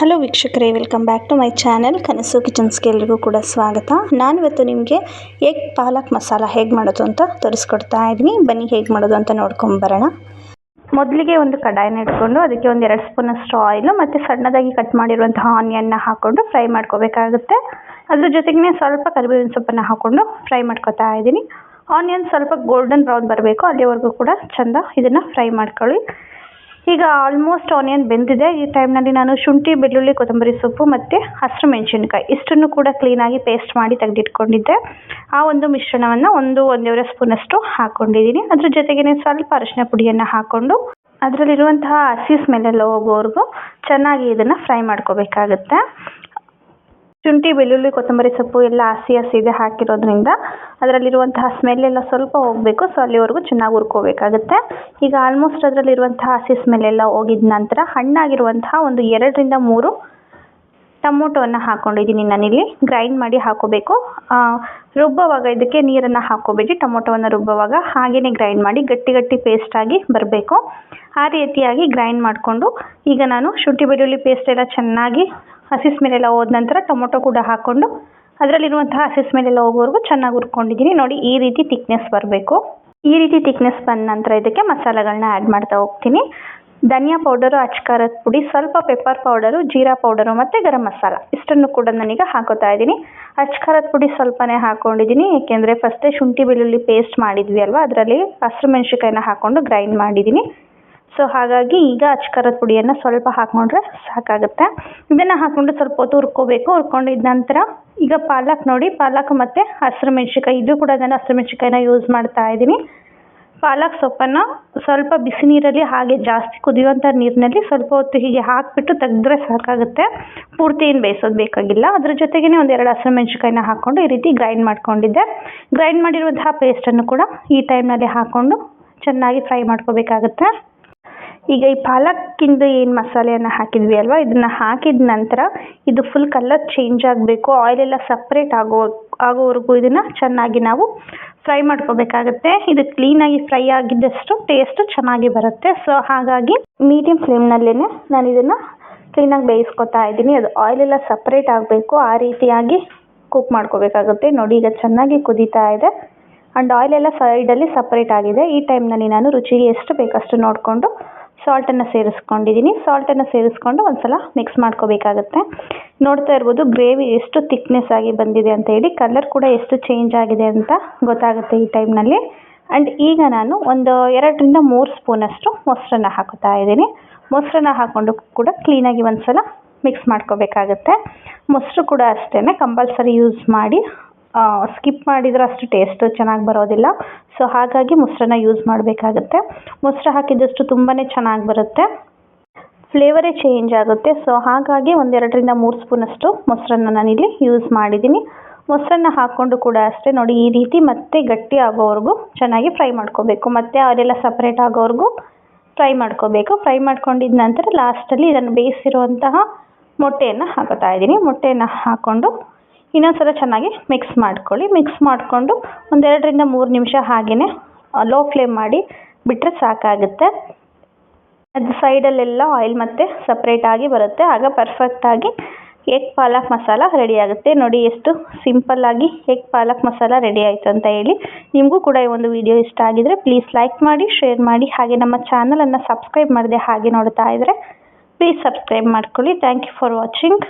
Hello ವೀಕ್ಷಕರೇ welcome back to my channel Kanasu ಕಿಚನ್ಸ್ಗೆ ಎಲ್ರಿಗೂ ಕೂಡ ಸ್ವಾಗತ. ನಾನಿವತ್ತು ನಿಮಗೆ ಎಗ್ ಪಾಲಕ್ ಮಸಾಲ ಹೇಗೆ ಮಾಡೋದು ಅಂತ ತೋರಿಸ್ಕೊಡ್ತಾ ಇದ್ದೀನಿ. ಬನ್ನಿ ಹೇಗೆ ಮಾಡೋದು ಅಂತ ನೋಡ್ಕೊಂಬರೋಣ ಮೊದಲಿಗೆ ಒಂದು ಕಡಾಯಿನ ಇಟ್ಕೊಂಡು ಅದಕ್ಕೆ ಒಂದು ಎರಡು ಸ್ಪೂನಷ್ಟು ಆಯಿಲು ಮತ್ತು ಸಣ್ಣದಾಗಿ ಕಟ್ ಮಾಡಿರುವಂತಹ ಆನಿಯನ್ನ ಹಾಕ್ಕೊಂಡು ಫ್ರೈ ಮಾಡ್ಕೋಬೇಕಾಗುತ್ತೆ. ಅದ್ರ ಜೊತೆಗೆ ಸ್ವಲ್ಪ ಕರಿಬೇವಿನ ಸೊಪ್ಪನ್ನು ಹಾಕ್ಕೊಂಡು ಫ್ರೈ ಮಾಡ್ಕೊತಾ ಇದ್ದೀನಿ. ಆನಿಯನ್ ಸ್ವಲ್ಪ ಗೋಲ್ಡನ್ ಬ್ರೌನ್ ಬರಬೇಕು, ಅಲ್ಲಿವರೆಗೂ ಕೂಡ ಚೆಂದ ಇದನ್ನು ಫ್ರೈ ಮಾಡ್ಕೊಳ್ಳಿ. ಈಗ ಆಲ್ಮೋಸ್ಟ್ ಆನಿಯನ್ ಬೆಂದಿದೆ. ಈ ಟೈಮ್ನಲ್ಲಿ ನಾನು ಶುಂಠಿ, ಬೆಳ್ಳುಳ್ಳಿ, ಕೊತ್ತಂಬರಿ ಸೊಪ್ಪು ಮತ್ತು ಹಸಿರು ಮೆಣಸಿನ್ಕಾಯಿ ಇಷ್ಟನ್ನು ಕೂಡ ಕ್ಲೀನಾಗಿ ಪೇಸ್ಟ್ ಮಾಡಿ ತೆಗೆದಿಟ್ಕೊಂಡಿದ್ದೆ. ಆ ಒಂದು ಮಿಶ್ರಣವನ್ನು ಒಂದು ಒಂದೂವರೆ ಸ್ಪೂನಷ್ಟು ಹಾಕ್ಕೊಂಡಿದ್ದೀನಿ ಅದ್ರ ಜೊತೆಗೆ ಸ್ವಲ್ಪ ಅರಿಶಿನ ಪುಡಿಯನ್ನು ಹಾಕ್ಕೊಂಡು ಅದರಲ್ಲಿರುವಂತಹ ಹಸಿ ಸ್ಮೆಲ್ಲೆಲ್ಲ ಹೋಗೋವರೆಗೂ ಚೆನ್ನಾಗಿ ಇದನ್ನು ಫ್ರೈ ಮಾಡ್ಕೋಬೇಕಾಗುತ್ತೆ. ಶುಂಠಿ, ಬೆಳ್ಳುಳ್ಳಿ, ಕೊತ್ತಂಬರಿ ಸೊಪ್ಪು ಎಲ್ಲ ಹಸಿ ಹಸಿದೆ ಹಾಕಿರೋದ್ರಿಂದ ಅದರಲ್ಲಿರುವಂತಹ ಸ್ಮೆಲ್ ಎಲ್ಲ ಸ್ವಲ್ಪ ಹೋಗಬೇಕು. ಸೊ ಅಲ್ಲಿವರೆಗೂ ಚೆನ್ನಾಗಿ ಹುರ್ಕೋಬೇಕಾಗುತ್ತೆ. ಈಗ ಆಲ್ಮೋಸ್ಟ್ ಅದರಲ್ಲಿರುವಂತಹ ಹಸಿ ಸ್ಮೆಲ್ ಎಲ್ಲ ಹೋಗಿದ ನಂತರ ಹಣ್ಣಾಗಿರುವಂತಹ ಒಂದು ಎರಡರಿಂದ ಮೂರು ಟೊಮೊಟೊವನ್ನು ಹಾಕ್ಕೊಂಡಿದ್ದೀನಿ ನಾನಿಲ್ಲಿ. ಗ್ರೈಂಡ್ ಮಾಡಿ ಹಾಕೋಬೇಕು. ರುಬ್ಬುವಾಗ ಇದಕ್ಕೆ ನೀರನ್ನು ಹಾಕೋಬೇಡಿ. ಟೊಮೊಟೊವನ್ನು ರುಬ್ಬವಾಗ ಹಾಗೆಯೇ ಗ್ರೈಂಡ್ ಮಾಡಿ ಗಟ್ಟಿ ಗಟ್ಟಿ ಪೇಸ್ಟಾಗಿ ಬರಬೇಕು. ಆ ರೀತಿಯಾಗಿ ಗ್ರೈಂಡ್ ಮಾಡಿಕೊಂಡು ಈಗ ನಾನು ಶುಂಠಿ, ಬೆಳ್ಳುಳ್ಳಿ ಪೇಸ್ಟ್ ಎಲ್ಲ ಚೆನ್ನಾಗಿ ಹಸಿ ಮೇಲೆಲ್ಲ ಹೋದ ನಂತರ ಟೊಮೊಟೊ ಕೂಡ ಹಾಕ್ಕೊಂಡು ಅದರಲ್ಲಿರುವಂತಹ ಹಸಿ ಮೇಲೆಲ್ಲ ಹೋಗೋವರೆಗೂ ಚೆನ್ನಾಗಿ ಹುರ್ಕೊಂಡಿದ್ದೀನಿ. ನೋಡಿ, ಈ ರೀತಿ ತಿಕ್ನೆಸ್ ಬರಬೇಕು. ಈ ರೀತಿ ತಿಕ್ನೆಸ್ ಬಂದ ನಂತರ ಇದಕ್ಕೆ ಮಸಾಲೆಗಳನ್ನ ಆ್ಯಡ್ ಮಾಡ್ತಾ ಹೋಗ್ತೀನಿ. ಧನಿಯಾ ಪೌಡರು ಅಚ್ಕಾರದ ಪುಡಿ, ಸ್ವಲ್ಪ ಪೆಪ್ಪರ್ ಪೌಡರು ಜೀರಾ ಪೌಡರು ಮತ್ತು ಗರಂ ಮಸಾಲ. ಇಷ್ಟನ್ನು ಕೂಡ ನಾನೀಗ ಹಾಕೋತಾ ಇದ್ದೀನಿ. ಅಚ್ಕಾರದ ಪುಡಿ ಸ್ವಲ್ಪನೇ ಹಾಕ್ಕೊಂಡಿದ್ದೀನಿ ಏಕೆಂದರೆ ಫಸ್ಟೇ ಶುಂಠಿ ಬೆಳ್ಳುಳ್ಳಿ ಪೇಸ್ಟ್ ಮಾಡಿದ್ವಿ ಅಲ್ವಾ? ಅದರಲ್ಲಿ ಹಸಿರು ಮೆಣಸಿನ್ಕಾಯಿನ ಹಾಕ್ಕೊಂಡು ಗ್ರೈಂಡ್ ಮಾಡಿದ್ದೀನಿ. ಸೊ ಹಾಗಾಗಿ ಈಗ ಅಚ್ಕಾರದ ಪುಡಿಯನ್ನು ಸ್ವಲ್ಪ ಹಾಕ್ಕೊಂಡ್ರೆ ಸಾಕಾಗುತ್ತೆ. ಇದನ್ನು ಹಾಕ್ಕೊಂಡು ಸ್ವಲ್ಪ ಹೊತ್ತು ಹುರ್ಕೋಬೇಕು. ಹುರ್ಕೊಂಡಿದ ನಂತರ ಈಗ ಪಾಲಕ್ ನೋಡಿ. ಪಾಲಕ್ ಮತ್ತು ಹಸಿರು ಮೆಣಸಿಕಾಯಿ ಇದು ಕೂಡ ನಾನು ಹಸಿರು ಮೆಣಸಿಕಾಯಿನ ಯೂಸ್ ಮಾಡ್ತಾ ಇದ್ದೀನಿ. ಪಾಲಕ್ ಸೊಪ್ಪನ್ನು ಸ್ವಲ್ಪ ಬಿಸಿ ನೀರಲ್ಲಿ ಹಾಗೆ ಜಾಸ್ತಿ ಕುದಿಯುವಂಥ ನೀರಿನಲ್ಲಿ ಸ್ವಲ್ಪ ಹೊತ್ತು ಹೀಗೆ ಹಾಕಿಬಿಟ್ಟು ತೆಗೆದ್ರೆ ಸಾಕಾಗುತ್ತೆ. ಪೂರ್ತಿ ಏನು ಬೇಯಿಸೋದು ಬೇಕಾಗಿಲ್ಲ. ಅದ್ರ ಜೊತೆಗೇ ಒಂದು ಎರಡು ಹಸಿರು ಮೆಣಸಿಕಾಯಿನ ಹಾಕ್ಕೊಂಡು ಈ ರೀತಿ ಗ್ರೈಂಡ್ ಮಾಡ್ಕೊಂಡಿದ್ದೆ. ಗ್ರೈಂಡ್ ಮಾಡಿರುವಂತಹ ಪೇಸ್ಟನ್ನು ಕೂಡ ಈ ಟೈಮ್ನಲ್ಲಿ ಹಾಕ್ಕೊಂಡು ಚೆನ್ನಾಗಿ ಫ್ರೈ ಮಾಡ್ಕೋಬೇಕಾಗುತ್ತೆ. ಈಗ ಈ ಪಾಲಕ್ಕಿಂದು ಏನು ಮಸಾಲೆಯನ್ನು ಹಾಕಿದ್ವಿ ಅಲ್ವಾ? ಇದನ್ನು ಹಾಕಿದ ನಂತರ ಇದು ಫುಲ್ ಕಲರ್ ಚೇಂಜ್ ಆಗಬೇಕು. ಆಯಿಲೆಲ್ಲ ಸಪ್ರೇಟ್ ಆಗೋ, ಆಗೋವರೆಗೂ ಇದನ್ನು ಚೆನ್ನಾಗಿ ನಾವು ಫ್ರೈ ಮಾಡ್ಕೋಬೇಕಾಗುತ್ತೆ. ಇದು ಕ್ಲೀನಾಗಿ ಫ್ರೈ ಆಗಿದ್ದಷ್ಟು ಟೇಸ್ಟು ಚೆನ್ನಾಗಿ ಬರುತ್ತೆ. ಸೊ ಹಾಗಾಗಿ ಮೀಡಿಯಮ್ ಫ್ಲೇಮ್ನಲ್ಲೇ ನಾನು ಇದನ್ನು ಕ್ಲೀನಾಗಿ ಬೇಯಿಸ್ಕೊತಾ ಇದ್ದೀನಿ. ಅದು ಆಯಿಲೆಲ್ಲ ಸಪ್ರೇಟ್ ಆಗಬೇಕು. ಆ ರೀತಿಯಾಗಿ ಕುಕ್ ಮಾಡ್ಕೋಬೇಕಾಗುತ್ತೆ. ನೋಡಿ, ಈಗ ಚೆನ್ನಾಗಿ ಕುದೀತಾ ಇದೆ. ಆ್ಯಂಡ್ ಆಯಿಲೆಲ್ಲ ಸೈಡಲ್ಲಿ ಸಪ್ರೇಟ್ ಆಗಿದೆ. ಈ ಟೈಮ್ನಲ್ಲಿ ನಾನು ರುಚಿಗೆ ಎಷ್ಟು ಬೇಕಷ್ಟು ನೋಡಿಕೊಂಡು ಸಾಲ್ಟನ್ನು ಸೇರಿಸ್ಕೊಂಡಿದ್ದೀನಿ. ಸಾಲ್ಟನ್ನು ಸೇರಿಸ್ಕೊಂಡು ಒಂದು ಸಲ ಮಿಕ್ಸ್ ಮಾಡ್ಕೋಬೇಕಾಗುತ್ತೆ. ನೋಡ್ತಾ ಇರ್ಬೋದು ಗ್ರೇವಿ ಎಷ್ಟು ತಿಕ್ನೆಸ್ ಆಗಿ ಬಂದಿದೆ ಅಂತ ಹೇಳಿ ಕಲರ್ ಕೂಡ ಎಷ್ಟು ಚೇಂಜ್ ಆಗಿದೆ ಅಂತ ಗೊತ್ತಾಗುತ್ತೆ ಈ ಟೈಮ್ನಲ್ಲಿ ಆ್ಯಂಡ್ ಈಗ ನಾನು ಒಂದು ಎರಡರಿಂದ ಮೂರು ಸ್ಪೂನಷ್ಟು ಮೊಸರನ್ನ ಹಾಕೋತಾ ಇದ್ದೀನಿ. ಮೊಸರನ್ನ ಹಾಕ್ಕೊಂಡು ಕೂಡ ಕ್ಲೀನಾಗಿ ಒಂದು ಸಲ ಮಿಕ್ಸ್ ಮಾಡ್ಕೋಬೇಕಾಗುತ್ತೆ. ಮೊಸರು ಕೂಡ ಅಷ್ಟೇ ಕಂಪಲ್ಸರಿ ಯೂಸ್ ಮಾಡಿ ಸ್ಕಿಪ್ ಮಾಡಿದರೆ ಅಷ್ಟು ಟೇಸ್ಟ್ ಚೆನ್ನಾಗಿ ಬರೋದಿಲ್ಲ. ಸೊ ಹಾಗಾಗಿ ಮೊಸರನ್ನ ಯೂಸ್ ಮಾಡಬೇಕಾಗುತ್ತೆ. ಮೊಸರು ಹಾಕಿದಷ್ಟು ತುಂಬಾ ಚೆನ್ನಾಗಿ ಬರುತ್ತೆ. ಫ್ಲೇವರೇ ಚೇಂಜ್ ಆಗುತ್ತೆ. ಸೊ ಹಾಗಾಗಿ ಒಂದೆರಡರಿಂದ ಮೂರು ಸ್ಪೂನಷ್ಟು ಮೊಸರನ್ನ ನಾನಿಲ್ಲಿ ಯೂಸ್ ಮಾಡಿದ್ದೀನಿ ಮೊಸರನ್ನ ಹಾಕ್ಕೊಂಡು ಕೂಡ ಅಷ್ಟೇ ನೋಡಿ, ಈ ರೀತಿ ಮತ್ತೆ ಗಟ್ಟಿ ಆಗೋವರೆಗೂ ಚೆನ್ನಾಗಿ ಫ್ರೈ ಮಾಡ್ಕೋಬೇಕು. ಮತ್ತು ಅವರೆಲ್ಲ ಸಪ್ರೇಟ್ ಆಗೋವರೆಗೂ ಫ್ರೈ ಮಾಡ್ಕೋಬೇಕು. ಫ್ರೈ ಮಾಡ್ಕೊಂಡಿದ ನಂತರ ಲಾಸ್ಟಲ್ಲಿ ಇದನ್ನು ಬೇಯಿಸಿರುವಂತಹ ಮೊಟ್ಟೆಯನ್ನು ಹಾಕೋತಾ ಇದ್ದೀನಿ ಮೊಟ್ಟೆಯನ್ನು ಹಾಕ್ಕೊಂಡು ಇನ್ನೊಂದು ಸಲ ಚೆನ್ನಾಗಿ ಮಿಕ್ಸ್ ಮಾಡ್ಕೊಳ್ಳಿ. ಮಿಕ್ಸ್ ಮಾಡಿಕೊಂಡು ಒಂದೆರಡರಿಂದ ಮೂರು ನಿಮಿಷ ಹಾಗೆಯೇ ಲೋ ಫ್ಲೇಮ್ ಮಾಡಿ ಬಿಟ್ಟರೆ ಸಾಕಾಗುತ್ತೆ. ಅದು ಸೈಡಲ್ಲೆಲ್ಲ ಆಯಿಲ್ ಮತ್ತು ಸಪ್ರೇಟಾಗಿ ಬರುತ್ತೆ. ಆಗ ಪರ್ಫೆಕ್ಟಾಗಿ ಎಗ್ ಪಾಲಕ್ ಮಸಾಲ ರೆಡಿ ಆಗುತ್ತೆ. ನೋಡಿ ಎಷ್ಟು ಸಿಂಪಲ್ಲಾಗಿ ಎಗ್ ಪಾಲಕ್ ಮಸಾಲ ರೆಡಿ ಆಯಿತು ಅಂತ ಹೇಳಿ. ನಿಮಗೂ ಕೂಡ ಈ ಒಂದು ವಿಡಿಯೋ ಇಷ್ಟ ಆಗಿದರೆ ಪ್ಲೀಸ್ ಲೈಕ್ ಮಾಡಿ ಶೇರ್ ಮಾಡಿ. ಹಾಗೆ ನಮ್ಮ ಚಾನಲನ್ನು ಸಬ್ಸ್ಕ್ರೈಬ್ ಮಾಡಿದೆ ಹಾಗೆ ನೋಡ್ತಾ ಇದ್ದರೆ ಪ್ಲೀಸ್ ಸಬ್ಸ್ಕ್ರೈಬ್ ಮಾಡ್ಕೊಳ್ಳಿ. Thank you for watching